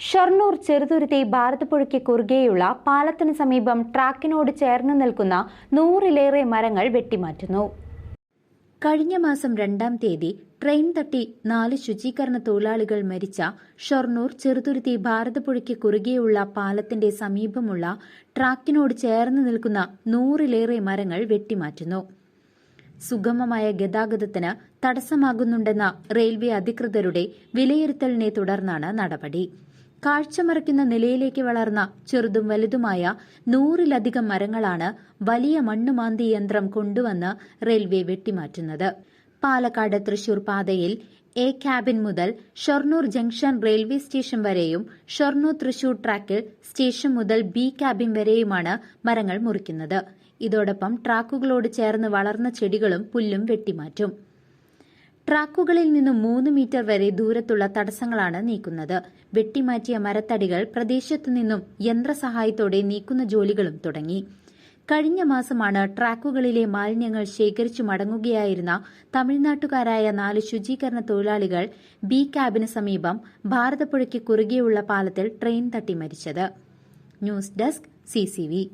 ഷൊർണൂർ ചെറുതുരുത്തി ഭാരതപ്പുഴയ്ക്ക് കുറുകെയുള്ള പാലത്തിന് സമീപം ട്രാക്കിനോട് ചേർന്ന് നിൽക്കുന്ന നൂറിലേറെ മരങ്ങൾ വെട്ടിമാറ്റുന്നു. കഴിഞ്ഞ മാസം രണ്ടാം തീയതി ട്രെയിൻ തട്ടി നാല് ശുചീകരണ തൊഴിലാളികൾ മരിച്ച ഷൊർണൂർ ചെറുതുരുത്തി ഭാരതപ്പുഴയ്ക്ക് കുറുകെയുള്ള പാലത്തിന്റെ സമീപമുള്ള ട്രാക്കിനോട് ചേർന്ന് നിൽക്കുന്ന നൂറിലേറെ മരങ്ങൾ വെട്ടിമാറ്റുന്നു. സുഗമമായ ഗതാഗതത്തിന് തടസ്സമാകുന്നുണ്ടെന്ന റെയിൽവേ അധികൃതരുടെ വിലയിരുത്തലിനെ തുടർന്നാണ് നടപടി. കാഴ്ചമറയ്ക്കുന്ന നിലയിലേക്ക് വളർന്ന ചെറുതും വലുതുമായ നൂറിലധികം മരങ്ങളാണ് വലിയ മണ്ണുമാന്തി യന്ത്രം കൊണ്ടുവന്ന് റെയിൽവേ വെട്ടിമാറ്റുന്നത്. പാലക്കാട് തൃശൂർ പാതയിൽ എ ക്യാബിൻ മുതൽ ഷൊർണൂർ ജംഗ്ഷൻ റെയിൽവേ സ്റ്റേഷൻ വരെയും ഷൊർണൂർ തൃശൂർ ട്രാക്കിൽ സ്റ്റേഷൻ മുതൽ ബി ക്യാബിൻ വരെയുമാണ് മരങ്ങൾ മുറിക്കുന്നത്. ഇതോടൊപ്പം ട്രാക്കുകളോട് ചേർന്ന് വളർന്ന ചെടികളും പുല്ലും വെട്ടിമാറ്റും. ട്രാക്കുകളിൽ നിന്ന് മൂന്ന് മീറ്റർ വരെ ദൂരത്തുള്ള തടസ്സങ്ങളാണ് നീക്കുന്നത്. വെട്ടിമാറ്റിയ മരത്തടികൾ പ്രദേശത്തു നിന്നും യന്ത്രസഹായത്തോടെ നീക്കുന്ന ജോലികളും തുടങ്ങി. കഴിഞ്ഞ മാസമാണ് ട്രാക്കുകളിലെ മാലിന്യങ്ങൾ ശേഖരിച്ചു മടങ്ങുകയായിരുന്ന തമിഴ്നാട്ടുകാരായ നാല് ശുചീകരണ തൊഴിലാളികൾ ബി ക്യാബിന് സമീപം ഭാരതപ്പുഴയ്ക്ക് കുറുകെയുള്ള പാലത്തിൽ ട്രെയിൻ തട്ടി മരിച്ചത്. News desk CCV